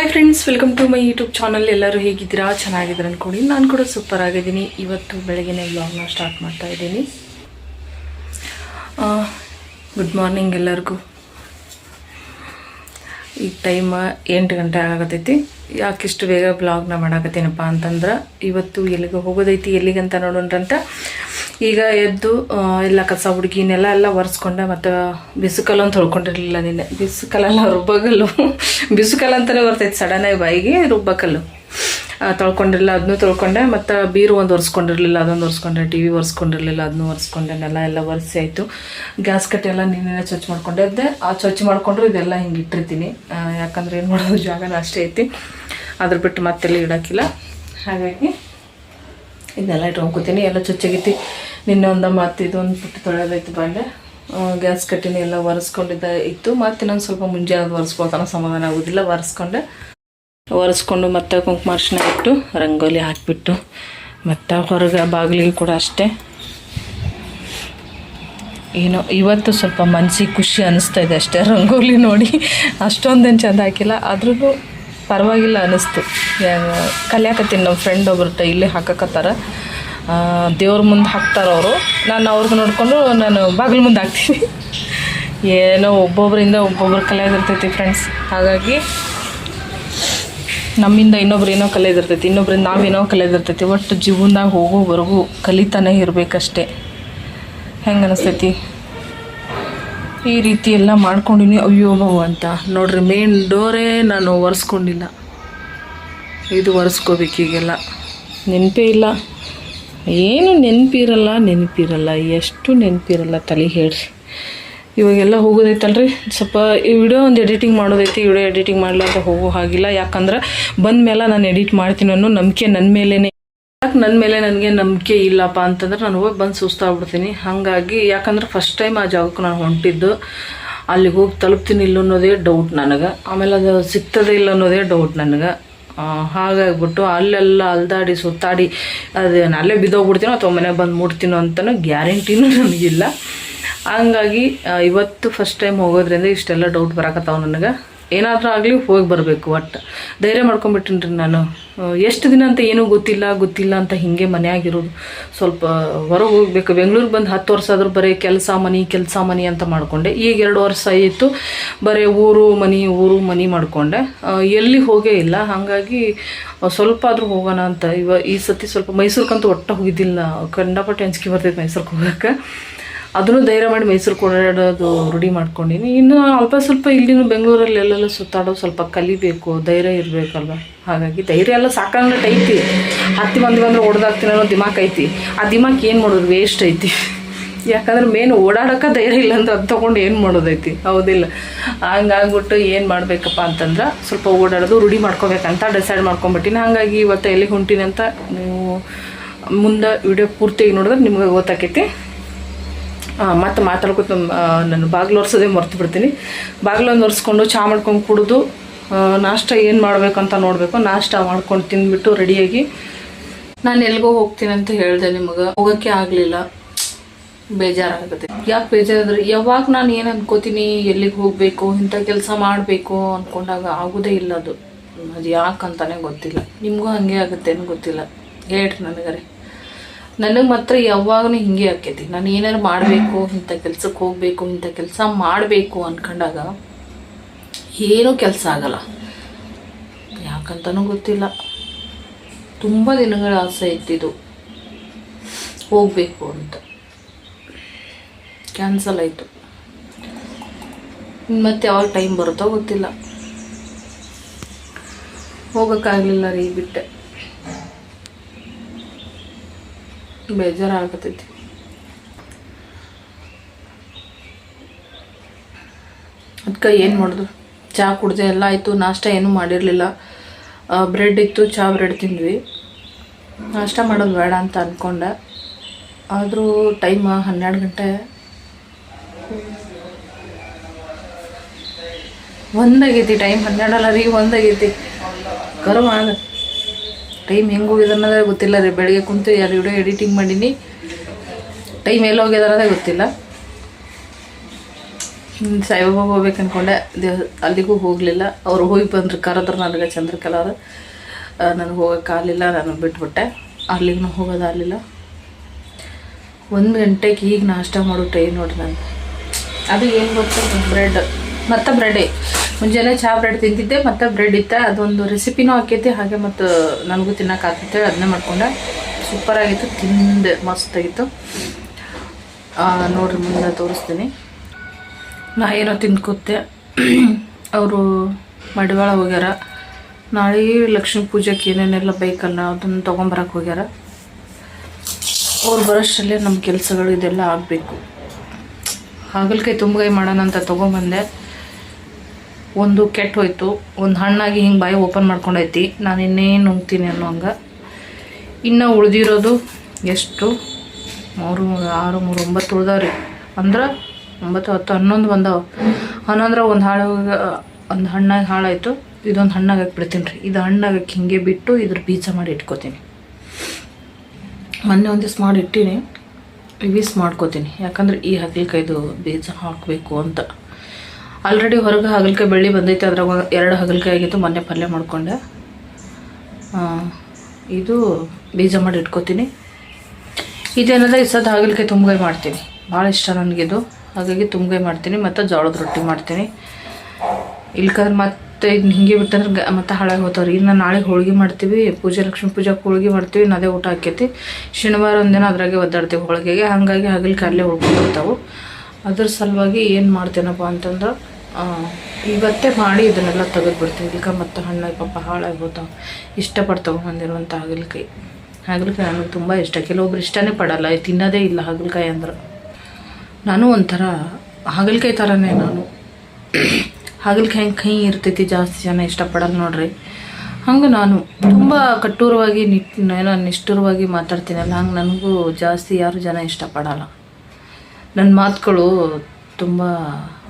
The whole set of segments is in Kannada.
Hi friends welcome to my YouTube channel ಎಲ್ಲರೂ ಹೇಗಿದ್ದೀರಾ? ಚೆನ್ನಾಗಿದ್ದೀರಾ ಅಂದ್ಕೊಂಡು ನಾನು ಕೂಡ ಸೂಪರ್ ಆಗಿದ್ದೀನಿ. ಇವತ್ತು ಬೆಳಗ್ಗೆನೇ ವ್ಲಾಗ್ನ ಸ್ಟಾರ್ಟ್ ಮಾಡ್ತಾ ಇದ್ದೀನಿ. ಗುಡ್ ಮಾರ್ನಿಂಗ್ ಎಲ್ಲರಿಗೂ. ಈ ಟೈಮ್ ಎಂಟು ಗಂಟೆ ಆಗತೈತಿ. ಯಾಕಿಷ್ಟು ಬೇಗ ಬ್ಲಾಗ್ನ ಮಾಡಾಕತ್ತೀನಪ್ಪ ಅಂತಂದ್ರೆ, ಇವತ್ತು ಎಲ್ಲಿಗೆ ಹೋಗೋದೈತಿ, ಎಲ್ಲಿಗಂತ ನೋಡೋಣ್ರಂತ ಈಗ ಎದ್ದು ಎಲ್ಲ ಕಸ ಹುಡುಗಿನೆಲ್ಲ ಎಲ್ಲ ಒರೆಸ್ಕೊಂಡೆ ಮತ್ತು ಬಿಸುಕಲ್ ಅಂತ ತೊಳ್ಕೊಂಡಿರಲಿಲ್ಲ ನಿನ್ನೆ. ಬಿಸುಕಲ್ಲೆಲ್ಲ ರುಬ್ಬಗಲ್ಲು. ಬಿಸುಕಲ್ ಅಂತಲೇ ಬರ್ತೈತೆ ಸಡನ್ನಾಗಿ ಬಾಯಿಗೆ ರುಬ್ಬಕಲ್ಲು ತೊಳ್ಕೊಂಡಿರಲಿಲ್ಲ ಅದನ್ನೂ ತೊಳ್ಕೊಂಡೆ, ಮತ್ತು ಬೀರು ಒಂದು ಒರೆಸ್ಕೊಂಡಿರಲಿಲ್ಲ, ಅದೊಂದು ಒರೆಸ್ಕೊಂಡೆ ಟಿ ವಿ ಒರೆಸ್ಕೊಂಡಿರಲಿಲ್ಲ ಅದನ್ನು ಒರೆಸ್ಕೊಂಡೆ, ನೆಲ ಎಲ್ಲ ಒರೆಸಿ ಆಯಿತು. ಗ್ಯಾಸ್ ಕಟ್ಟೆಲ್ಲ ನಿನ್ನೆ ಸ್ವಚ್ಛ ಮಾಡ್ಕೊಂಡಿದ್ದೆ ಆ, ಸ್ವಚ್ಛ ಮಾಡಿಕೊಂಡ್ರು ಇದೆಲ್ಲ ಹಿಂಗೆ ಇಟ್ಟಿರ್ತೀನಿ. ಯಾಕಂದ್ರೆ ಏನು ಮಾಡೋದು, ಜಾಗನ ಅಷ್ಟೇ ಐತಿ. ಅದ್ರ ಬಿಟ್ಟು ಮತ್ತೆಲ್ಲ ಇಡೋಕ್ಕಿಲ್ಲ. ಹಾಗಾಗಿ ಇದನ್ನೆಲ್ಲ ಇಟ್ಕೊಂಡ್ಕೊತೀನಿ ಎಲ್ಲ ಚೊಚ್ಚಾಗೈತಿ ನಿನ್ನೆ ಒಂದು ಮತ್ತು ಇದೊಂದು ಪುಟ್ಟ ತೊಳೆಯೋದಾಯ್ತು ಬಂಡೆ ಗ್ಯಾಸ್ ಕಟ್ಟಿನ ಎಲ್ಲ ಒರೆಸ್ಕೊಂಡಿದ್ದ ಇತ್ತು. ಮತ್ತು ಇನ್ನೊಂದು ಸ್ವಲ್ಪ ಮುಂಜಾನೆ ಒರೆಸ್ಕೊಳ್ತಾನ, ಸಮಾಧಾನ ಆಗೋದಿಲ್ಲ, ಒರೆಸ್ಕೊಂಡೆ. ಒರೆಸ್ಕೊಂಡು ಮತ್ತೆ ಕುಂಕುಮ ಅರ್ಶಿನ ಇಟ್ಟು, ರಂಗೋಲಿ ಹಾಕಿಬಿಟ್ಟು ಮತ್ತು ಹೊರಗೆ ಬಾಗಿಲಿಗೆ ಕೂಡ ಅಷ್ಟೇ. ಏನೋ, ಇವತ್ತು ಸ್ವಲ್ಪ ಮನಸ್ಸಿಗೆ ಖುಷಿ ಅನ್ನಿಸ್ತಾ ಇದೆ ಅಷ್ಟೇ, ರಂಗೋಲಿ ನೋಡಿ. ಅಷ್ಟೊಂದೇನು ಚೆಂದ ಹಾಕಿಲ್ಲ ಆದ್ರೂ ಪರವಾಗಿಲ್ಲ ಅನ್ನಿಸ್ತು ಕಲಿಯಾಕತ್ತೀನಿ ನಮ್ಮ ಫ್ರೆಂಡ್ ಒಬ್ಬರು ಇಲ್ಲೇ ಹಾಕಕತ್ತಾರ. ದೇವ್ರ ಮುಂದೆ ಹಾಕ್ತಾರೆ ಅವರು. ನಾನು ಅವ್ರಿಗೆ ನೋಡಿಕೊಂಡು ನಾನು ಬಾಗಿಲು ಮುಂದೆ ಹಾಕ್ತೀನಿ. ಏನೋ ಒಬ್ಬೊಬ್ಬರಿಂದ ಒಬ್ಬೊಬ್ರು ಕಲಿಯೋದಿರ್ತೈತಿ ಫ್ರೆಂಡ್ಸ್ ಹಾಗಾಗಿ ನಮ್ಮಿಂದ ಇನ್ನೊಬ್ರು ಏನೋ ಕಲಿಯೋದಿರ್ತೈತಿ ಇನ್ನೊಬ್ರಿಂದ ನಾವೇನೋ ಕಲಿಯೋದಿರ್ತೈತಿ ಒಟ್ಟು ಜೀವನದಾಗ ಹೋಗೋವರೆಗೂ ಕಲಿತಾನೆ ಇರಬೇಕಷ್ಟೇ. ಹೆಂಗೆ ಅನಿಸ್ತೈತಿ? ಈ ರೀತಿ ಎಲ್ಲ ಮಾಡ್ಕೊಂಡಿನಿ. ಅಯ್ಯೋ ಅಂತ. ನೋಡ್ರಿ ಮೇನ್ ಡೋರೇ ನಾನು ಒರೆಸ್ಕೊಂಡಿಲ್ಲ. ಇದು ಒರೆಸ್ಕೋಬೇಕೀಗೆಲ್ಲ ನೆನಪೇ ಇಲ್ಲ. ಏನು ನೆನಪಿರಲ್ಲ ನೆನಪಿರಲ್ಲ, ಎಷ್ಟು ನೆನಪಿರಲ್ಲ ತಲೆ ಹೇಳ್ರಿ. ಇವಾಗೆಲ್ಲ ಹೋಗೋದೈತಲ್ರಿ. ಸ್ವಲ್ಪ ಈ ವಿಡಿಯೋ ಒಂದು ಎಡಿಟಿಂಗ್ ಮಾಡೋದೈತಿ ವಿಡಿಯೋ ಎಡಿಟಿಂಗ್ ಮಾಡಲಾರ್ದ ಹೋಗೋ ಹಾಗಿಲ್ಲ. ಯಾಕಂದ್ರೆ ಬಂದ ಮೇಲೆ ನಾನು ಎಡಿಟ್ ಮಾಡ್ತೀನಿ ಅನ್ನೋ ನಂಬಿಕೆ ನನ್ನ ಮೇಲೇ ಯಾಕೆ ನನ್ನ ಮೇಲೆ ನನಗೆ ನಂಬಿಕೆ ಇಲ್ಲಪ್ಪ ಅಂತಂದ್ರೆ ನಾನು ಹೋಗಿ ಬಂದು ಸುಸ್ತಾಗ್ಬಿಡ್ತೀನಿ. ಹಾಗಾಗಿ ಯಾಕಂದ್ರೆ ಫಸ್ಟ್ ಟೈಮ್ ಆ ಜಾಗಕ್ಕೆ ನಾನು ಹೊಂಟಿದ್ದು, ಅಲ್ಲಿಗೆ ಹೋಗಿ ತಲುಪ್ತೀನಿ ಇಲ್ಲ ಅನ್ನೋದೇ ಡೌಟ್ ನನಗೆ. ಆಮೇಲೆ ಅದು ಸಿಗ್ತದೆ ಇಲ್ಲ ಅನ್ನೋದೇ ಡೌಟ್ ನನಗೆ. ಹಾಗಾಗ್ಬಿಟ್ಟು ಅಲ್ಲೆಲ್ಲ ಅಲ್ದಾಡಿ ಸುತ್ತಾಡಿ ಅದು ಅಲ್ಲೇ ಬಿದ್ದೋಗ್ಬಿಡ್ತೀನೋ ಅಥವಾ ಮನೆಗೆ ಬಂದು ಮುಟ್ತೀನೋ ಅಂತಲೂ ಗ್ಯಾರಂಟಿನೂ ನನಗಿಲ್ಲ ಹಂಗಾಗಿ ಇವತ್ತು ಫಸ್ಟ್ ಟೈಮ್ ಹೋಗೋದ್ರಿಂದ ಇಷ್ಟೆಲ್ಲ ಡೌಟ್ ಬರಕತ್ತಾವ ನನಗೆ. ಏನಾದರೂ ಆಗಲಿ ಹೋಗಿ ಬರಬೇಕು, ಒಟ್ಟು. ಧೈರ್ಯ ಮಾಡ್ಕೊಂಬಿಟ್ಟಿನ್ರಿ ನಾನು. ಎಷ್ಟು ದಿನ ಅಂತ ಏನೂ ಗೊತ್ತಿಲ್ಲ ಗೊತ್ತಿಲ್ಲ ಅಂತ ಹಿಂಗೆ ಮನೆಯಾಗಿರೋದು. ಸ್ವಲ್ಪ ಹೊರಗೆ ಹೋಗ್ಬೇಕು. ಬೆಂಗಳೂರಿಗೆ ಬಂದು ಹತ್ತು ವರ್ಷ ಆದರೂ ಬರೀ ಕೆಲಸ ಮನೆ ಕೆಲಸ ಮನೆ ಅಂತ ಮಾಡಿಕೊಂಡೆ. ಈಗ ಎರಡು ವರ್ಷ ಆಯಿತು, ಬರೀ ಊರು ಮನೆ ಊರು ಮನೆ ಮಾಡಿಕೊಂಡೆ. ಎಲ್ಲಿ ಹೋಗೇ ಇಲ್ಲ. ಹಾಗಾಗಿ ಸ್ವಲ್ಪ ಆದರೂ ಹೋಗೋಣ ಅಂತ. ಇವ, ಈ ಸತಿ ಸ್ವಲ್ಪ ಮೈಸೂರಿಗಂತೂ ಒಟ್ಟು ಹೋಗಿದ್ದಿಲ್ಲ. ಕಂಡಪಟ್ಟೆ ಅಂಜಿಕೆ ಬರ್ತೈತೆ ಮೈಸೂರಿಗೆ ಹೋಗೋಕ್ಕೆ. ಅದನ್ನು ಧೈರ್ಯ ಮಾಡಿ ಮೈಸೂರಿಗೆ ಓಡಾಡೋದು ರೂಢಿ ಮಾಡ್ಕೊಂಡಿನಿ. ಇನ್ನು ಅಲ್ಪ ಸ್ವಲ್ಪ ಇಲ್ಲಿನೂ ಬೆಂಗಳೂರಲ್ಲಿ ಎಲ್ಲೆಲ್ಲ ಸುತ್ತಾಡೋದು ಸ್ವಲ್ಪ ಕಲಿಬೇಕು, ಧೈರ್ಯ ಇರಬೇಕಲ್ವ? ಹಾಗಾಗಿ ಧೈರ್ಯ ಎಲ್ಲ ಸಾಕಂಗ್ ಐತಿ. ಹತ್ತಿ ಮಂದಿ ಬಂದ್ರೆ ಹೊಡೆದಾಗ್ತೀನಿ ಅನ್ನೋ ದಿಮಾಕ್ ಐತಿ. ಆ ದಿಮಾಕ್ ಏನು ಮಾಡೋದು? ವೇಸ್ಟ್ ಐತಿ. ಯಾಕಂದ್ರೆ ಮೇನ್ ಓಡಾಡೋಕೆ ಧೈರ್ಯ ಇಲ್ಲ ಅಂತ ಅದು ತೊಗೊಂಡು ಏನು ಮಾಡೋದೈತಿ ಹೌದಿಲ್ಲ. ಹಂಗಾಗ್ಬಿಟ್ಟು ಏನು ಮಾಡಬೇಕಪ್ಪ ಅಂತಂದ್ರೆ ಸ್ವಲ್ಪ ಓಡಾಡೋದು, ರೂಢಿ ಮಾಡ್ಕೋಬೇಕಂತ ಡಿಸೈಡ್ ಮಾಡ್ಕೊಂಬಿಟ್ಟಿನಿ. ಹಾಗಾಗಿ ಇವತ್ತು ಎಲ್ಲಿಗೆ ಹೊಂಟೀನಿ ಅಂತ ನೀವು ಮುಂದೆ ವಿಡಿಯೋ ಪೂರ್ತಿಯಾಗಿ ನೋಡಿದ್ರೆ ನಿಮಗೆ ಗೊತ್ತಾಕೈತಿ. ಮತ್ತು ಮಾತಾಡ್ಕೊತ ನಾನು ಬಾಗಿಲು ಒರೆಸೋದೇ ಮರ್ತು ಬಿಡ್ತೀನಿ. ಬಾಗಿಲೊಂದು ಒರೆಸ್ಕೊಂಡು ಚಹಾ ಮಾಡ್ಕೊಂಡು ಕುಡಿದು ನಾಷ್ಟ ಏನು ಮಾಡಬೇಕಂತ ನೋಡಬೇಕು. ನಾಷ್ಟ ಮಾಡ್ಕೊಂಡು ತಿಂದ್ಬಿಟ್ಟು ರೆಡಿಯಾಗಿ ನಾನು ಎಲ್ಗೋ ಹೋಗ್ತೀನಿ ಅಂತ ಹೇಳಿದೆ ನಿಮಗೆ. ಹೋಗೋಕ್ಕೆ ಆಗಲಿಲ್ಲ. ಬೇಜಾರಾಗುತ್ತೆ. ಯಾಕೆ ಬೇಜಾರಾದ್ರೆ, ಯಾವಾಗ ನಾನು ಏನು ಅನ್ಕೋತೀನಿ, ಎಲ್ಲಿಗೆ ಹೋಗಬೇಕು, ಇಂಥ ಕೆಲಸ ಮಾಡಬೇಕು ಅಂದ್ಕೊಂಡಾಗ ಆಗೋದೇ ಇಲ್ಲ ಅದು. ಅದು ಯಾಕಂತಾನೆ ಗೊತ್ತಿಲ್ಲ. ನಿಮಗೂ ಹಾಗೆ ಆಗುತ್ತೆ ಅಂತ ಗೊತ್ತಿಲ್ಲ. ಹೇಳ್ರಿ ನನಗರೆ. ನನಗೆ ಮಾತ್ರ ಯಾವಾಗಲೂ ಹಿಂಗೆ ಆಕೈತಿ. ನಾನು ಏನಾರು ಮಾಡಬೇಕು, ಇಂಥ ಕೆಲ್ಸಕ್ಕೆ ಹೋಗಬೇಕು, ಇಂಥ ಕೆಲಸ ಮಾಡಬೇಕು ಅನ್ಕೊಂಡಾಗ ಏನೂ ಕೆಲಸ ಆಗಲ್ಲ. ಯಾಕಂತನೂ ಗೊತ್ತಿಲ್ಲ. ತುಂಬ ದಿನಗಳ ಆಸೆ ಇತ್ತಿದು ಹೋಗಬೇಕು ಅಂತ. ಕ್ಯಾನ್ಸಲ್ ಆಯಿತು. ಮತ್ತೆ ಯಾವಾಗ ಟೈಮ್ ಬರುತ್ತೋ ಗೊತ್ತಿಲ್ಲ. ಹೋಗೋಕ್ಕಾಗಲಿಲ್ಲ ರೀ ಬಿಟ್ಟೆ. ಬೇಜಾರಾಗತೈತಿ ಅದಕ್ಕೆ ಏನು ಮಾಡಿದ್ರು ಚಹಾ ಕುಡ್ದೆ ಎಲ್ಲ ಆಯಿತು, ನಾಷ್ಟ ಏನೂ ಮಾಡಿರಲಿಲ್ಲ. ಬ್ರೆಡ್ ಇತ್ತು ಚಹಾ ಬ್ರೆಡ್ ತಿಂದ್ವಿ. ನಾಷ್ಟ ಮಾಡೋದು ಬೇಡ ಅಂತ ಅಂದ್ಕೊಂಡೆ ಆದರೂ ಟೈಮ್ ಹನ್ನೆರಡು ಗಂಟೆ. ಒಂದಾಗೈತಿ ಟೈಮ್ ಹನ್ನೆರಡಲ್ಲ ರೀ ಒಂದಾಗೈತಿ. ಕರ್ಮ ಆಗ ಟೈಮ್ ಹೆಂಗೆ ಹೋಗಿದೆ ಅನ್ನೋದೇ ಗೊತ್ತಿಲ್ಲ ರೀ. ಬೆಳಗ್ಗೆ ಕುಂತು ಯಾರು ವಿಡಿಯೋ ಎಡಿಟಿಂಗ್ ಮಾಡೀನಿ. ಟೈಮ್ ಎಲ್ಲಿ ಹೋಗ್ಯದ ಅನ್ನೋದೇ ಗೊತ್ತಿಲ್ಲ. ಹ್ಮ್, ಸಾಯಿಬಾಬಾ ಹೋಗ್ಬೇಕು ಅನ್ಕೊಂಡೆ. ದೇವ ಅಲ್ಲಿಗೂ ಹೋಗಲಿಲ್ಲ. ಅವ್ರು ಹೋಗಿ ಬಂದ್ರು. ಕರೆದ್ರು ನನಗೆ ಚಂದ್ರಕಲಾರು ನನಗೆ ಹೋಗೋಕ್ಕಾಗಲಿಲ್ಲ ನಾನು ಬಿಟ್ಬಿಟ್ಟೆ. ಅಲ್ಲಿಗೂ ಹೋಗೋದಾಗಲಿಲ್ಲ ಒಂದು ಗಂಟೆಗೆ ಈಗ ನಾಷ್ಟ ಮಾಡೋ ಟ್ರೈ ನೋಡ್ರಿ ನಾನು ಅದು ಏನು ಗೊತ್ತಾ? ಬ್ರೆಡ್ ಮತ್ತು ಬ್ರೆಡ್ಡೇ ಮುಂಜಾನೆ ಚಹಾ ಬ್ರೆಡ್ ತಿಂತಿದ್ದೆ, ಮತ್ತು ಬ್ರೆಡ್ ಇತ್ತ, ಅದೊಂದು ರೆಸಿಪಿನೂ ಹಾಕೈತಿ ಹಾಗೆ ಮತ್ತು ನನಗೂ ತಿನ್ನಕ್ಕೆ ಆಗ್ತೈತೆ ಅದನ್ನೇ ಮಾಡ್ಕೊಂಡೆ. ಸೂಪರಾಗಿತ್ತು ತಿಂದೆ ಮಸ್ತಾಗಿತ್ತು ನೋಡ್ರಿ, ಮುಂದೆ ತೋರಿಸ್ತೀನಿ. ನಾ ಏನೋ ತಿಂದ್ಕೊತೆ ಅವರು ಮಡಿವಾಳ ಹೋಗ್ಯಾರ. ನಾಳೆ ಲಕ್ಷ್ಮೀ ಪೂಜೆಗೆ ಏನೇನೆಲ್ಲ ಬೇಕಲ್ಲ, ಅದನ್ನು ತೊಗೊಂಬರಕ್ಕೆ ಹೋಗ್ಯಾರ. ಅವ್ರು ಬರೋಷ್ಟರಲ್ಲೇ ನಮ್ಮ ಕೆಲಸಗಳು ಇದೆಲ್ಲ ಆಗಬೇಕು. ಹಾಗಲಕಾಯಿ ತುಂಬಗಾಯಿ ಮಾಡೋಣ ಅಂತ ತೊಗೊಂಬಂದೆ. ಒಂದು ಕೆಟ್ಟ ಹೋಯ್ತು. ಒಂದು ಹಣ್ಣಾಗಿ ಹಿಂಗೆ ಬಾಯಿ ಓಪನ್ ಮಾಡ್ಕೊಂಡೈತಿ. ನಾನು ಇನ್ನೇನು ನುಂಗ್ತೀನಿ ಅನ್ನೋ ಹಂಗೆ. ಇನ್ನು ಉಳಿದಿರೋದು ಎಷ್ಟು? ಮೂರು ಮೂರು ಆರು, ಮೂರು, ಒಂಬತ್ತು ಉಳ್ದಾವ್ರಿ. ಅಂದ್ರೆ ಒಂಬತ್ತು, ಹತ್ತು, ಹನ್ನೊಂದು ಬಂದವು. ಹನ್ನೊಂದ್ರೆ ಒಂದು ಹಾಳು ಒಂದು ಹಣ್ಣಾಗಿ ಹಾಳಾಯಿತು. ಇದೊಂದು ಹಣ್ಣಾಗಿ ಬಿಡ್ತೀನಿ ರೀ. ಇದು ಹಣ್ಣಾಗಕ್ಕೆ ಹಿಂಗೆ ಬಿಟ್ಟು ಇದ್ರ ಬೀಜ ಮಾಡಿ ಇಟ್ಕೋತೀನಿ. ಮೊನ್ನೆ ಒಂದು ದಿವ್ಸ ಮಾಡಿ ಇಟ್ಟೀನಿ. ವಿಸ್ ಮಾಡ್ಕೋತೀನಿ. ಯಾಕಂದ್ರೆ ಈ ಹಗ್ಲಿಕಾಯ್ದು ಬೀಜ ಹಾಕಬೇಕು ಅಂತ. ಆಲ್ರೆಡಿ ಹೊರಗೆ ಹಾಗಲಕಾಯಿ ಬೆಳ್ಳಿ ಬಂದೈತೆ, ಅದ್ರಾಗ ಎರಡು ಹಾಗಲಕಾಯಿ ಆಗಿತ್ತು, ಮೊನ್ನೆ ಪಲ್ಯ ಮಾಡಿಕೊಂಡೆ. ಇದು ಬೀಜ ಮಾಡಿ ಇಟ್ಕೋತೀನಿ. ಇದೇನದ ಈ ಸದ್ದು ಹಾಗಲಕಾಯಿ ಮಾಡ್ತೀನಿ. ಭಾಳ ಇಷ್ಟ ನನಗಿದು. ಹಾಗಾಗಿ ತುಂಬಗಾಯಿ ಮಾಡ್ತೀನಿ, ಮತ್ತು ಜೋಳದ ರೊಟ್ಟಿ ಮಾಡ್ತೀನಿ. ಇಲ್ಕಂದ್ರೆ ಮತ್ತೆ ಇದನ್ನ ಹಿಂಗೆ ಬಿಟ್ಟಂದ್ರೆ ಮತ್ತೆ ಹಾಳಾಗಿ ಹೋಗ್ತಾವ್ರಿ. ಇನ್ನು ನಾಳೆ ಹೋಳಿಗೆ ಮಾಡ್ತೀವಿ, ಪೂಜೆ, ಲಕ್ಷ್ಮೀ ಪೂಜೆಗೆ ಹೋಳಿಗೆ ಮಾಡ್ತೀವಿ ಅದೇ ಊಟ ಹಾಕೈತಿ ಶನಿವಾರ ಒಂದಿನ ಅದ್ರಾಗೆ ಒದ್ದಾಡ್ತೀವಿ ಹೋಳಿಗೆಗೆ. ಹಾಗಾಗಿ ಹಾಗಲಕಾಯಿ ಅಲ್ಲೇ ಉಳ್ಕೊಂಡಿರ್ತಾವೆ ಅದ್ರ ಸಲುವಾಗಿ ಏನು ಮಾಡ್ತೇನಪ್ಪ ಅಂತಂದ್ರೆ ಇವತ್ತೇ ಮಾಡಿ ಇದನ್ನೆಲ್ಲ ತೆಗೆದು ಬಿಡ್ತೀವಿ ಇಲ್ಕ ಮತ್ತು ಹಣ್ಣು ಪಾಪ ಹಾಳಾಗ್ಬೋದು ಇಷ್ಟಪಟ್ಟು ತೊಗೊಂಬಂದಿರುವಂಥ ಹಾಗಲಕಾಯಿ. ಹಾಗಲಕಾಯಿ ನನಗೆ ತುಂಬ ಇಷ್ಟ. ಕೆಲವೊಬ್ರು ಇಷ್ಟನೇ ಪಡಲ್ಲ. ತಿನ್ನೋದೇ ಇಲ್ಲ ಹಾಗಲಕಾಯಿ ಅಂದ್ರೆ. ನಾನು ಒಂಥರ ಹಾಗಲಕಾಯಿ ಥರನೇ ನಾನು. ಹಾಗಲಕಾಯಿ ಕೈ ಇರ್ತೈತಿ, ಜಾಸ್ತಿ ಜನ ಇಷ್ಟಪಡಲ್ಲ ನೋಡ್ರಿ. ಹಂಗೆ ನಾನು ತುಂಬ ಕಟ್ಟೂರವಾಗಿ ನಿಟ್, ಏನೋ ನಿಷ್ಠುರವಾಗಿ ಮಾತಾಡ್ತೀನಲ್ಲ, ಹಂಗೆ ನನಗೂ ಜಾಸ್ತಿ ಯಾರು ಜನ ಇಷ್ಟಪಡಲ್ಲ. ನನ್ನ ಮಾತುಗಳು ತುಂಬ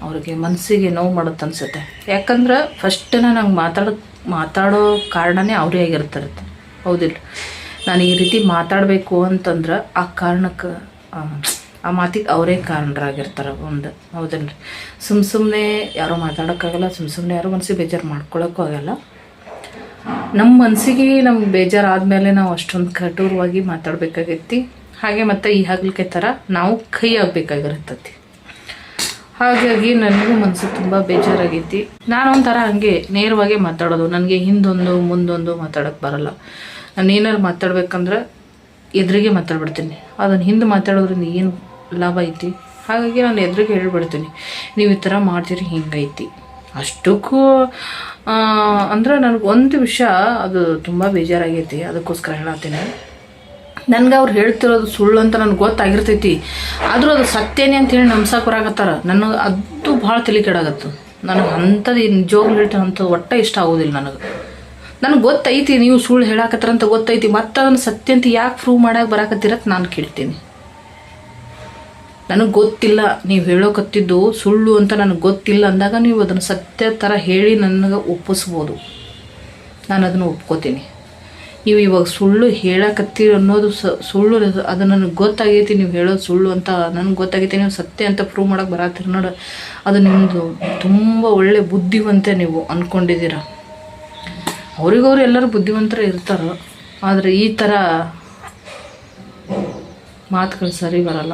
ಅವ್ರಿಗೆ ಮನಸ್ಸಿಗೆ ನೋವು ಮಾಡುತ್ತೆ ಅನ್ಸುತ್ತೆ. ಯಾಕಂದ್ರೆ ಫಸ್ಟ್ ನಂಗೆ ಮಾತಾಡ ಮಾತಾಡೋ ಕಾರಣನೇ ಅವರೇ ಆಗಿರ್ತಾರೆ ಹೌದಿಲ್ಲ. ನಾನು ಈ ರೀತಿ ಮಾತಾಡಬೇಕು ಅಂತಂದ್ರೆ ಆ ಕಾರಣಕ್ಕೆ ಆ, ಮಾತಿಗೆ ಅವರೇ ಕಾರಣರಾಗಿರ್ತಾರೆ ಒಂದು. ಹೌದಲ್ರಿ ಸುಮ್ಮ ಸುಮ್ಮನೆ ಯಾರೋ ಮಾತಾಡೋಕ್ಕಾಗಲ್ಲ ಸುಮ್ಮ ಸುಮ್ಮನೆ ಯಾರೋ ಮನಸ್ಸಿಗೆ ಬೇಜಾರು ಮಾಡ್ಕೊಳ್ಳೋಕ್ಕೂ ಆಗಲ್ಲ. ನಮ್ಮ ಮನಸ್ಸಿಗೆ ನಮ್ಗೆ ಬೇಜಾರಾದಮೇಲೆ ನಾವು ಅಷ್ಟೊಂದು ಕಠೋರವಾಗಿ ಮಾತಾಡಬೇಕಾಗೈತಿ. ಹಾಗೆ ಮತ್ತು ಈ ಹಾಗಲಿಕೆ ಥರ ನಾವು ಕೈ ಆಗಬೇಕಾಗಿರ್ತೈತಿ ಹಾಗಾಗಿ ನನಗೂ ಮನಸ್ಸು ತುಂಬ ಬೇಜಾರಾಗೈತಿ. ನಾನು ಒಂಥರ ಹಂಗೆ ನೇರವಾಗಿ ಮಾತಾಡೋದು. ನನಗೆ ಹಿಂದೊಂದು, ಮುಂದೊಂದು ಮಾತಾಡೋಕ್ಕೆ ಬರಲ್ಲ. ನಾನು ಏನಾರು ಮಾತಾಡ್ಬೇಕಂದ್ರೆ ಎದುರಿಗೆ ಮಾತಾಡ್ಬಿಡ್ತೀನಿ. ಅದನ್ನು ಹಿಂದೆ ಮಾತಾಡೋದ್ರಿಂದ ಏನು ಲಾಭ ಐತಿ? ಹಾಗಾಗಿ ನಾನು ಎದುರಿಗೆ ಹೇಳ್ಬಿಡ್ತೀನಿ. ನೀವು ಈ ಥರ ಮಾಡ್ತೀರಿ ಹಿಂಗೈತಿ. ಅಷ್ಟಕ್ಕೂ ಅಂದ್ರೆ ನನಗೆ ಒಂದು ವಿಷಯ ಅದು ತುಂಬ ಬೇಜಾರಾಗೈತಿ. ಅದಕ್ಕೋಸ್ಕರ ಹೇಳತ್ತೀನಿ. ನನ್ಗೆ ಅವ್ರು ಹೇಳ್ತಿರೋದು ಸುಳ್ಳು ಅಂತ ನನಗೆ ಗೊತ್ತಾಗಿರ್ತೈತಿ. ಆದರೂ ಅದು ಸತ್ಯನೇ ಅಂತೇಳಿ ನಮ್ಸಕ್ಕೆ ಬರಾಕತ್ತಾರ. ನನಗೆ ಅದು ಭಾಳ ತಲೆ ನನಗೆ ಅಂಥದ್ದು ನಿಜವಾಗ್ಲೂ ಹೇಳ್ತೀನಿ ಅಂಥದ್ದು ಒಟ್ಟ ಇಷ್ಟ ಆಗೋದಿಲ್ಲ ನನಗೆ. ನನಗೆ ಗೊತ್ತೈತಿ ನೀವು ಸುಳ್ಳು ಹೇಳಾಕತ್ತಾರ ಅಂತ ಗೊತ್ತೈತಿ. ಮತ್ತೆ ಅದನ್ನು ಸತ್ಯ ಅಂತ ಯಾಕೆ ಪ್ರೂವ್ ಮಾಡಕ್ಕೆ ಬರಾಕತ್ತಿರತ್ತೆ ನಾನು ಕೇಳ್ತೀನಿ. ನನಗೆ ಗೊತ್ತಿಲ್ಲ ನೀವು ಹೇಳೋಕತ್ತಿದ್ದು ಸುಳ್ಳು ಅಂತ ನನಗೆ ಗೊತ್ತಿಲ್ಲ ಅಂದಾಗ ನೀವು ಅದನ್ನು ಸತ್ಯ ಥರ ಹೇಳಿ ನನಗೆ ಒಪ್ಪಿಸ್ಬೋದು. ನಾನು ಅದನ್ನು ಒಪ್ಕೋತೀನಿ. ನೀವು ಇವಾಗ ಸುಳ್ಳು ಹೇಳಕತ್ತೀರಿ ಅನ್ನೋದು ಸ, ಸುಳ್ಳು ಅದು- ನನಗೆ ಗೊತ್ತಾಗೈತಿ, ನೀವು ಹೇಳೋದು ಸುಳ್ಳು ಅಂತ, ನನಗೆ ಗೊತ್ತಾಗೈತಿ, ನೀವು ಸತ್ಯ ಅಂತ ಪ್ರೂವ್ ಮಾಡಕ್ಕೆ ಬರತ್ತೀರಿ ನೋಡು. ಅದು ನಿಮ್ಮದು ತುಂಬ ಒಳ್ಳೆ ಬುದ್ಧಿವಂತೆ ನೀವು ಅಂದ್ಕೊಂಡಿದ್ದೀರ ಅವ್ರಿಗವ್ರು ಎಲ್ಲರೂ ಬುದ್ಧಿವಂತರ ಇರ್ತಾರೆ, ಆದರೆ ಈ ಥರ ಮಾತುಗಳು ಸರಿ ಬರಲ್ಲ.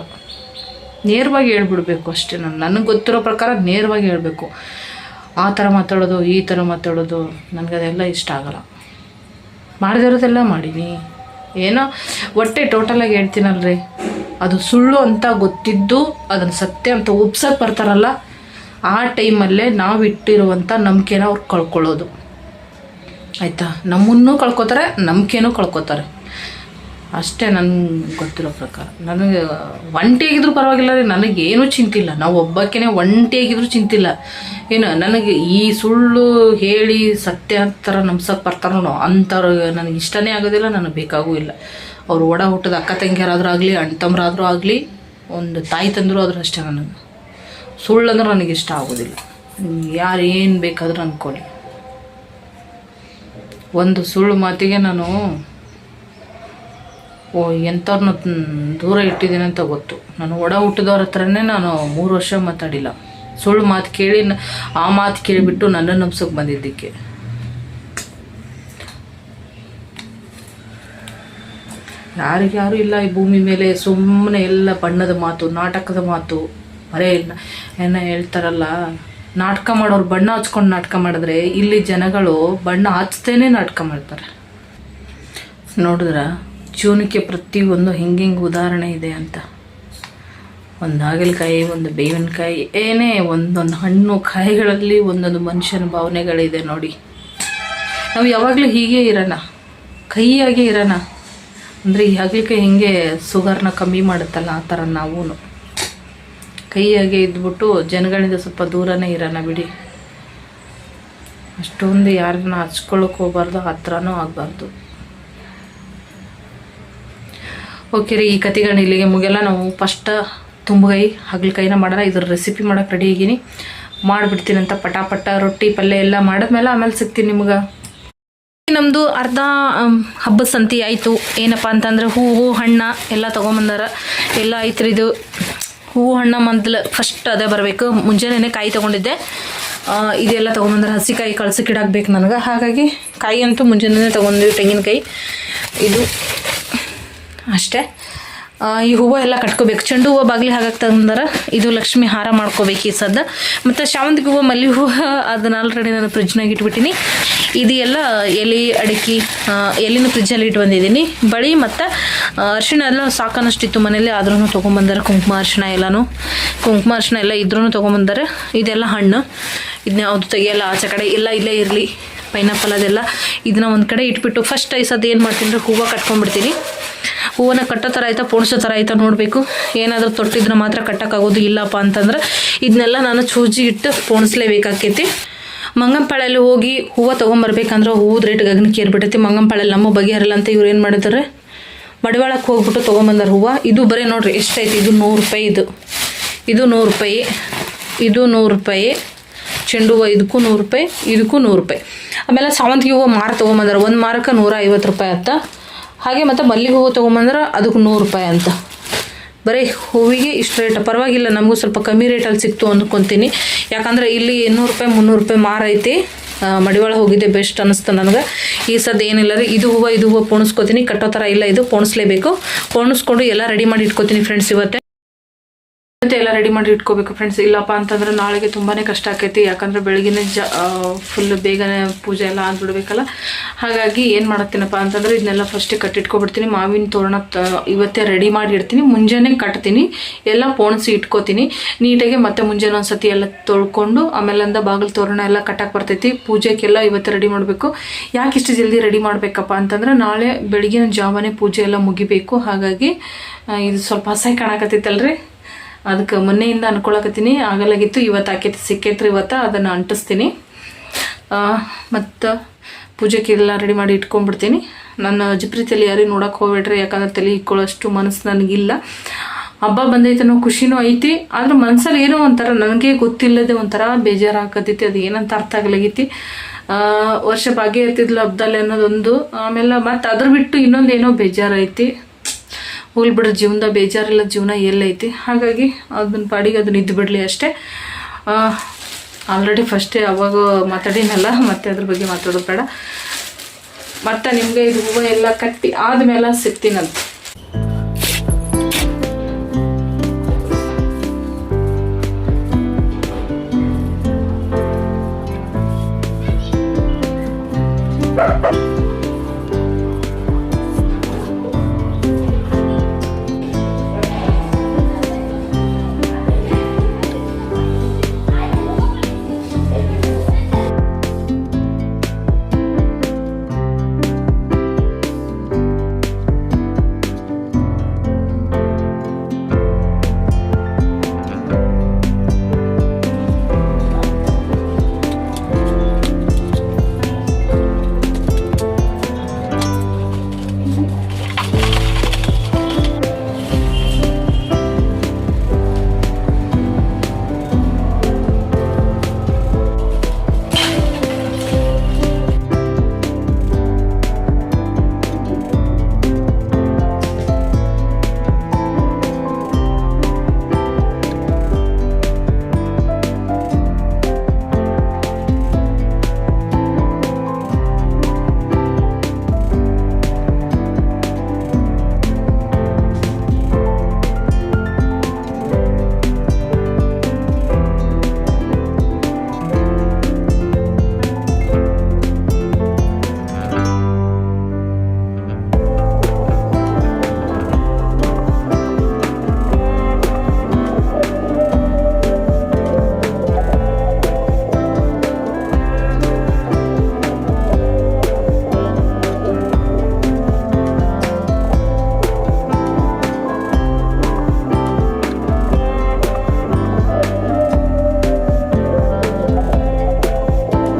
ನೇರವಾಗಿ ಹೇಳ್ಬಿಡ್ಬೇಕು ಅಷ್ಟೇ ನಾನು. ನನಗೆ ಗೊತ್ತಿರೋ ಪ್ರಕಾರ ನೇರವಾಗಿ ಹೇಳಬೇಕು. ಆ ಥರ ಮಾತಾಡೋದು, ಈ ಥರ ಮಾತಾಡೋದು, ನನಗದೆಲ್ಲ ಇಷ್ಟ ಆಗಲ್ಲ. ಮಾಡದಿರೋದೆಲ್ಲ ಮಾಡೀನಿ. ಏನೋ ಒಟ್ಟೆ ಟೋಟಲಾಗಿ ಹೇಳ್ತೀನಲ್ರಿ. ಅದು ಸುಳ್ಳು ಅಂತ ಗೊತ್ತಿದ್ದು ಅದನ್ನು ಸತ್ಯ ಅಂತ ಒಪ್ಸಕ್ಕೆ ಬರ್ತಾರಲ್ಲ, ಆ ಟೈಮಲ್ಲೇ ನಾವು ಇಟ್ಟಿರುವಂಥ ನಂಬಿಕೆನ ಅವ್ರು ಕಳ್ಕೊಳ್ಳೋದು. ಆಯಿತಾ? ನಮ್ಮನ್ನೂ ಕಳ್ಕೊತಾರೆ, ನಂಬಿಕೆನೂ ಕಳ್ಕೊತಾರೆ. ಅಷ್ಟೇ ನನ್ಗೆ ಗೊತ್ತಿರೋ ಪ್ರಕಾರ. ನನಗೆ ಒಂಟಿಯಾಗಿದ್ರು ಪರವಾಗಿಲ್ಲ ರೀ, ನನಗೇನು ಚಿಂತಿಲ್ಲ. ನಾವು ಒಬ್ಬಕ್ಕೇನೆ ಒಂಟಿಯಾಗಿದ್ರು ಚಿಂತಿಲ್ಲ. ಏನು, ನನಗೆ ಈ ಸುಳ್ಳು ಹೇಳಿ ಸತ್ಯ ಥರ ನಂಬ್ಸಕ್ಕೆ ಬರ್ತಾರೋ ಅಂಥವ್ರು ನನಗೆ ಇಷ್ಟನೇ ಆಗೋದಿಲ್ಲ, ನನಗೆ ಬೇಕಾಗೂ ಇಲ್ಲ. ಅವ್ರು ಒಡ ಹುಟ್ಟದ ಅಕ್ಕ ತಂಗಿಯರಾದರೂ ಆಗಲಿ ಅಣ್ಣ ಆಗಲಿ, ಒಂದು ತಾಯಿ ತಂದರೂ ಆದರೂ ಅಷ್ಟೇ ನನಗೆ. ಸುಳ್ಳು ಅಂದ್ರೆ ನನಗೆ ಇಷ್ಟ ಆಗೋದಿಲ್ಲ. ಯಾರು ಏನು ಬೇಕಾದರೂ ಅಂದ್ಕೊಳ್ಳಿ ಒಂದು ಸುಳ್ಳು ಮಾತಿಗೆ ನಾನು ಓ, ಎಂಥವ್ರನ್ನ ದೂರ ಇಟ್ಟಿದ್ದೀನಿ ಅಂತ ಗೊತ್ತು. ನಾನು ಒಡ ಹುಟ್ಟಿದವ್ರ ಹತ್ರನೇ ನಾನು ಮೂರು ವರ್ಷ ಮಾತಾಡಿಲ್ಲ. ಸುಳ್ಳು ಮಾತು ಕೇಳಿ ಆ ಮಾತು ಕೇಳಿಬಿಟ್ಟು ನನ್ನ ನಂಬ್ಸೋಕೆ ಬಂದಿದ್ದಕ್ಕೆ. ಯಾರಿಗ್ಯಾರು ಇಲ್ಲ ಈ ಭೂಮಿ ಮೇಲೆ. ಸುಮ್ಮನೆ ಎಲ್ಲ ಬಣ್ಣದ ಮಾತು, ನಾಟಕದ ಮಾತು. ಬರೇ ಇಲ್ಲ ಏನ ಹೇಳ್ತಾರಲ್ಲ, ನಾಟಕ ಮಾಡೋರು ಬಣ್ಣ ಹಚ್ಕೊಂಡು ನಾಟಕ ಮಾಡಿದ್ರೆ ಇಲ್ಲಿ ಜನಗಳು ಬಣ್ಣ ಹಚ್ತೇನೆ ನಾಟಕ ಮಾಡ್ತಾರೆ. ನೋಡಿದ್ರ? ಜೀವನಕ್ಕೆ ಪ್ರತಿಯೊಂದು ಹಿಂಗೆ ಹಿಂಗೆ ಉದಾಹರಣೆ ಇದೆ ಅಂತ. ಒಂದು ಹಾಗಲಕಾಯಿ, ಒಂದು ಬೇವಿನಕಾಯಿ, ಏನೇ ಒಂದೊಂದು ಹಣ್ಣು ಕಾಯಿಗಳಲ್ಲಿ ಒಂದೊಂದು ಮನುಷ್ಯನ ಭಾವನೆಗಳಿದೆ ನೋಡಿ. ನಾವು ಯಾವಾಗಲೂ ಹೀಗೆ ಇರೋಣ. ಕೈಯಾಗೆ ಇರೋಣ. ಅಂದರೆ ಈ ಹಾಗಲಕಾಯಿ ಹಿಂಗೆ ಸುಗರ್ನ ಕಮ್ಮಿ ಮಾಡುತ್ತಲ್ಲ ಆ ಥರ ನಾವೂ ಕೈಯಾಗೆ ಇದ್ಬಿಟ್ಟು ಜನಗಳಿಂದ ಸ್ವಲ್ಪ ದೂರನೇ ಇರೋಣ ಬಿಡಿ. ಅಷ್ಟೊಂದು ಯಾರನ್ನ ಹಚ್ಕೊಳ್ಳೋಕೆ ಹೋಗ್ಬಾರ್ದು ಹತ್ರನೂ ಆಗಬಾರ್ದು. ಓಕೆ ರೀ ಈ ಕತೆಗಳನ್ನ ಇಲ್ಲಿಗೆ ಮುಗಿಯಲ್ಲ. ನಾವು ಫಸ್ಟ್ ತುಂಬಗೈ, ಹಾಗಲಕಾಯಿನ ಮಾಡೋಣ. ಇದ್ರ ರೆಸಿಪಿ ಮಾಡೋಕೆ ರೆಡಿ ಆಗೀನಿ ಮಾಡಿಬಿಡ್ತೀನಿ ಅಂತ ಪಟಾಪಟ, ರೊಟ್ಟಿ, ಪಲ್ಯ ಎಲ್ಲ ಮಾಡಿದ್ಮೇಲೆ ಆಮೇಲೆ ಸಿಗ್ತೀನಿ ನಿಮ್ಗೆ. ನಮ್ಮದು ಅರ್ಧ ಹಬ್ಬದ ಸಂತಿ ಆಯಿತು. ಏನಪ್ಪ ಅಂತಂದ್ರೆ ಹೂವು, ಹಣ್ಣ ಎಲ್ಲ ತೊಗೊಂಬಂದಾರ. ಎಲ್ಲ ಐತ್ರಿ ಇದು. ಹೂವು, ಹಣ್ಣ ಮೊದಲು ಫಸ್ಟ್ ಅದೇ ಬರಬೇಕು. ಮುಂಜಾನೆ ಕಾಯಿ ತೊಗೊಂಡಿದ್ದೆ. ಇದೆಲ್ಲ ತೊಗೊಂಬಂದ್ರೆ. ಹಸಿಕಾಯಿ ಕಳ್ಸಕ್ಕೆ ಇಡಾಕ್ಬೇಕು ನನಗೆ. ಹಾಗಾಗಿ ಕಾಯಿ ಅಂತೂ ಮುಂಜಾನೆ ತೊಗೊಂಡಿವಿ ತೆಂಗಿನಕಾಯಿ. ಇದು ಅಷ್ಟೇ. ಈ ಹೂವು ಎಲ್ಲ ಕಟ್ಕೋಬೇಕು. ಚೆಂಡು ಹೂವು ಬಾಗಿಲಿ ಹಾಕಕ್ಕೆ ಇದು ಲಕ್ಷ್ಮಿ ಹಾರ ಮಾಡ್ಕೋಬೇಕು ಈ ಸದ್ದ. ಮತ್ತು ಶಾವಂತಿಗೆ ಹೂವು ಮಲ್ಲಿ ಹೂವು, ಅದನ್ನ ಆಲ್ರೆಡಿ ನಾನು ಫ್ರಿಜ್ನಾಗ ಇಟ್ಬಿಟ್ಟಿನಿ. ಇದು ಎಲ್ಲ ಎಲೆ, ಅಡಿಕೆ ಎಲೆನೂ ಫ್ರಿಜ್ಜಲ್ಲಿ ಇಟ್ಟು ಬಂದಿದ್ದೀನಿ ಬಳಿ ಮತ್ತು ಅರಿಶಿಣ ಎಲ್ಲ ಸಾಕನಷ್ಟಿತ್ತು ಮನೇಲಿ ಆದ್ರೂ ತೊಗೊಂಬಂದಾರೆ. ಕುಂಕುಮ ಅರಿಶಿಣ ಎಲ್ಲನೂ. ಕುಂಕುಮ ಅರಿಶಿಣ ಎಲ್ಲ ಇದ್ರೂ ತೊಗೊಂಬಂದಾರೆ. ಇದೆಲ್ಲ ಹಣ್ಣು. ಇದನ್ನ ಯಾವುದು ತೆಗಿಯಲ್ಲ, ಆಚೆ ಕಡೆ ಎಲ್ಲ ಇಲ್ಲೇ ಇರಲಿ. ಪೈನಾಪಲ್ ಅದೆಲ್ಲ ಇದನ್ನ ಒಂದು ಕಡೆ ಇಟ್ಬಿಟ್ಟು ಫಸ್ಟ್ ಐಸ್ ಅದು ಏನು ಮಾಡ್ತೀನಿ ಅಂದರೆ ಹೂವು ಕಟ್ಕೊಂಡ್ಬಿಡ್ತೀನಿ. ಹೂವನ್ನ ಕಟ್ಟೋ ಥರ ಆಯ್ತಾ, ಪೋಣಿಸೋ ಥರ ಆಯ್ತಾ ನೋಡಬೇಕು. ಏನಾದರೂ ತೊಟ್ಟಿದ್ರೆ ಮಾತ್ರ ಕಟ್ಟೋಕ್ಕಾಗೋದು ಇಲ್ಲಪ್ಪ ಅಂತಂದ್ರೆ ಇದನ್ನೆಲ್ಲ ನಾನು ಚೂಜಿ ಇಟ್ಟು ಪೋಣಿಸ್ಲೇಬೇಕಾಕೈತಿ. ಮಂಗಂಪಾಳೆಯಲ್ಲಿ ಹೋಗಿ ಹೂವು ತೊಗೊಂಬರ್ಬೇಕಂದ್ರೆ ಹೂವು ರೇಟ್ ಗಗನಕ್ಕೆ ಏರ್ಬಿಟ್ಟೈತಿ ಮಂಗಂಪಾಳೆಯಲ್ಲಿ ನಮ್ಮ ಬಗೆಹರಲ್ಲ ಅಂತ ಇವ್ರು ಏನು ಮಾಡಿದ್ದಾರೆ ಮಡಿವಾಳಕ್ಕೆ ಹೋಗ್ಬಿಟ್ಟು ತೊಗೊಂಬಂದಾರ ಹೂವು. ಇದು ಬರೀ ನೋಡ್ರಿ ಎಷ್ಟೈತಿ ಇದು ನೂರು ರೂಪಾಯಿ ಇದು. ಇದು ನೂರು ರೂಪಾಯಿ. ಇದು ನೂರು ರೂಪಾಯಿ. ಚೆಂಡು ಹೂವು ಇದಕ್ಕೂ ನೂರು ರೂಪಾಯಿ, ಇದಕ್ಕೂ ನೂರು ರೂಪಾಯಿ. ಆಮೇಲೆ ಸಾವಂತಿಗೆ ಹೂವು ಮಾರು ತೊಗೊಂಬಂದ್ರೆ, ಒಂದು ಮಾರಕ್ಕೆ ನೂರ ಐವತ್ತು ರೂಪಾಯಿ ಅಂತ ಹಾಗೆ ಮತ್ತು ಮಲ್ಲಿಗೆ ಹೂವು ತೊಗೊಂಬಂದ್ರೆ, ಅದಕ್ಕೆ ನೂರು ರೂಪಾಯಿ ಅಂತ. ಬರೀ ಹೂವಿಗೆ ಇಷ್ಟು ರೇಟ್, ಪರವಾಗಿಲ್ಲ, ನಮಗೂ ಸ್ವಲ್ಪ ಕಮ್ಮಿ ರೇಟಲ್ಲಿ ಸಿಕ್ತು ಅಂದ್ಕೊತೀನಿ ಯಾಕಂದರೆ ಇಲ್ಲಿ ಇನ್ನೂರು ರೂಪಾಯಿ, ಮುನ್ನೂರು ರೂಪಾಯಿ ಮಾರೈತಿ ಮಡಿವಾಳ ಹೋಗಿದ್ದೆ ಬೆಸ್ಟ್ ಅನ್ನಿಸ್ತು ನನಗೆ. ಈ ಸದ್ದು ಏನಿಲ್ಲ ರೀ, ಇದು ಹೂವು ಇದು ಹೂವು ಪೋಣಿಸ್ಕೋತೀನಿ. ಕಟ್ಟೋ ಥರ ಇಲ್ಲ, ಇದು ಪೋಣಿಸ್ಲೇಬೇಕು. ಪೋಣಿಸ್ಕೊಂಡು ಎಲ್ಲ ರೆಡಿ ಮಾಡಿ ಇಟ್ಕೋತೀನಿ ಫ್ರೆಂಡ್ಸ್ ಇವತ್ತೇ. ಮತ್ತೆ ಎಲ್ಲ ರೆಡಿ ಮಾಡಿ ಇಟ್ಕೋಬೇಕು ಫ್ರೆಂಡ್ಸ್ ಇಲ್ಲಪ್ಪ ಅಂತಂದ್ರೆ ನಾಳೆಗೆ ತುಂಬಾನೇ ಕಷ್ಟ ಆಕೈತಿ. ಯಾಕಂದ್ರೆ ಬೆಳಗಿನ ಜ ಫುಲ್ ಬೇಗನೆ ಪೂಜೆ ಎಲ್ಲ ಆಗ್ಬಿಡ್ಬೇಕಲ್ಲ. ಹಾಗಾಗಿ ಏನು ಮಾಡತ್ತೀನಪ್ಪ ಅಂತಂದ್ರೆ ಇದನ್ನೆಲ್ಲ ಫಸ್ಟ್ ಕಟ್ಟಿಟ್ಕೊಬಿಡ್ತೀನಿ. ಮಾವಿನ ತೋರಣ ಇವತ್ತೇ ರೆಡಿ ಮಾಡಿ ಇಡ್ತೀನಿ. ಮುಂಜಾನೆ ಕಟ್ತೀನಿ. ಎಲ್ಲ ಪೋಣಿಸಿ ಇಟ್ಕೋತೀನಿ. ನೀಟಾಗಿ ಮತ್ತೆ ಮುಂಜಾನೆ ಒಂದ್ಸತಿ ಎಲ್ಲ ತೊಳ್ಕೊಂಡು, ಆಮೇಲಿಂದ ಬಾಗಿಲು ತೋರಣ ಎಲ್ಲ ಕಟ್ಟಕ್ಕೆ ಬರ್ತೈತಿ. ಪೂಜೆಗೆಲ್ಲ ಇವತ್ತೇ ರೆಡಿ ಮಾಡಬೇಕು. ಯಾಕೆ ಇಷ್ಟು ಜಲ್ದಿ ರೆಡಿ ಮಾಡಬೇಕಪ್ಪ ಅಂತಂದ್ರೆ ನಾಳೆ ಬೆಳಗಿನ ಜಾವನೇ ಪೂಜೆ ಎಲ್ಲ ಮುಗಿಬೇಕು. ಹಾಗಾಗಿ ಇದು ಸ್ವಲ್ಪ ಹಸಾಯಿ ಕಾಣಕತ್ತೈತಲ್ರಿ. ಅದಕ್ಕೆ ಮೊನ್ನೆಯಿಂದ ಅನ್ಕೊಳಕತ್ತೀನಿ. ಆಗಲಾಗಿತ್ತು, ಇವತ್ತು ಆಕೈತಿ, ಸಿಕ್ಕೈತ್ರಿ ಇವತ್ತು, ಅದನ್ನು ಅಂಟಿಸ್ತೀನಿ. ಮತ್ತು ಪೂಜೆಗೆಲ್ಲ ರೆಡಿ ಮಾಡಿ ಇಟ್ಕೊಂಡ್ಬಿಡ್ತೀನಿ. ನನ್ನ ತಲೆ ಯಾರೂ ನೋಡಕ್ಕೆ ಹೋಗ್ಬೇಡ್ರಿ, ಯಾಕಂದ್ರೆ ತಲೆ ಇಕ್ಕೊಳ್ಳೋಷ್ಟು ಮನಸ್ಸು ನನಗಿಲ್ಲ. ಹಬ್ಬ ಬಂದೈತೆ ಅನ್ನೋ ಖುಷಿನೂ ಐತಿ, ಆದ್ರೆ ಮನ್ಸಲ್ಲಿ ಏನೋ ಒಂಥರ ನನಗೆ ಗೊತ್ತಿಲ್ಲದೆ ಒಂಥರ ಬೇಜಾರು ಹಾಕತೈತಿ ಅದು ಏನಂತ ಅರ್ಥ ಆಗಲಾಗೈತಿ. ವರ್ಷ ಭಾಗ್ಯ ಇರ್ತಿದ್ಲು ಹಬ್ಬದಲ್ಲಿ ಅನ್ನೋದೊಂದು. ಆಮೇಲೆ ಮತ್ತು ಅದ್ರ ಬಿಟ್ಟು ಇನ್ನೊಂದು ಏನೋ ಬೇಜಾರೈತಿ ಹೋಗ್ಲಿ ಜೀವನದ ಬೇಜಾರಿಲ್ಲ ಜೀವನ ಎಲ್ಲೈತಿ. ಹಾಗಾಗಿ ಅದನ್ನ ಪಾಡಿಗೆ ಅದನ್ನ ಇದ್ದು ಬಿಡಲಿ ಅಷ್ಟೇ. ಆಲ್ರೆಡಿ ಫಸ್ಟೇ ಅವಾಗ ಮಾತಾಡಿನಲ್ಲ, ಮತ್ತೆ ಅದ್ರ ಬಗ್ಗೆ ಮಾತಾಡೋದು ಬೇಡ. ಮತ್ತೆ ನಿಮಗೆ ಇದು ಹೂವು ಎಲ್ಲ ಕಟ್ಟಿ ಆದಮೇಲೆ ಸಿಗ್ತೀನಂತ.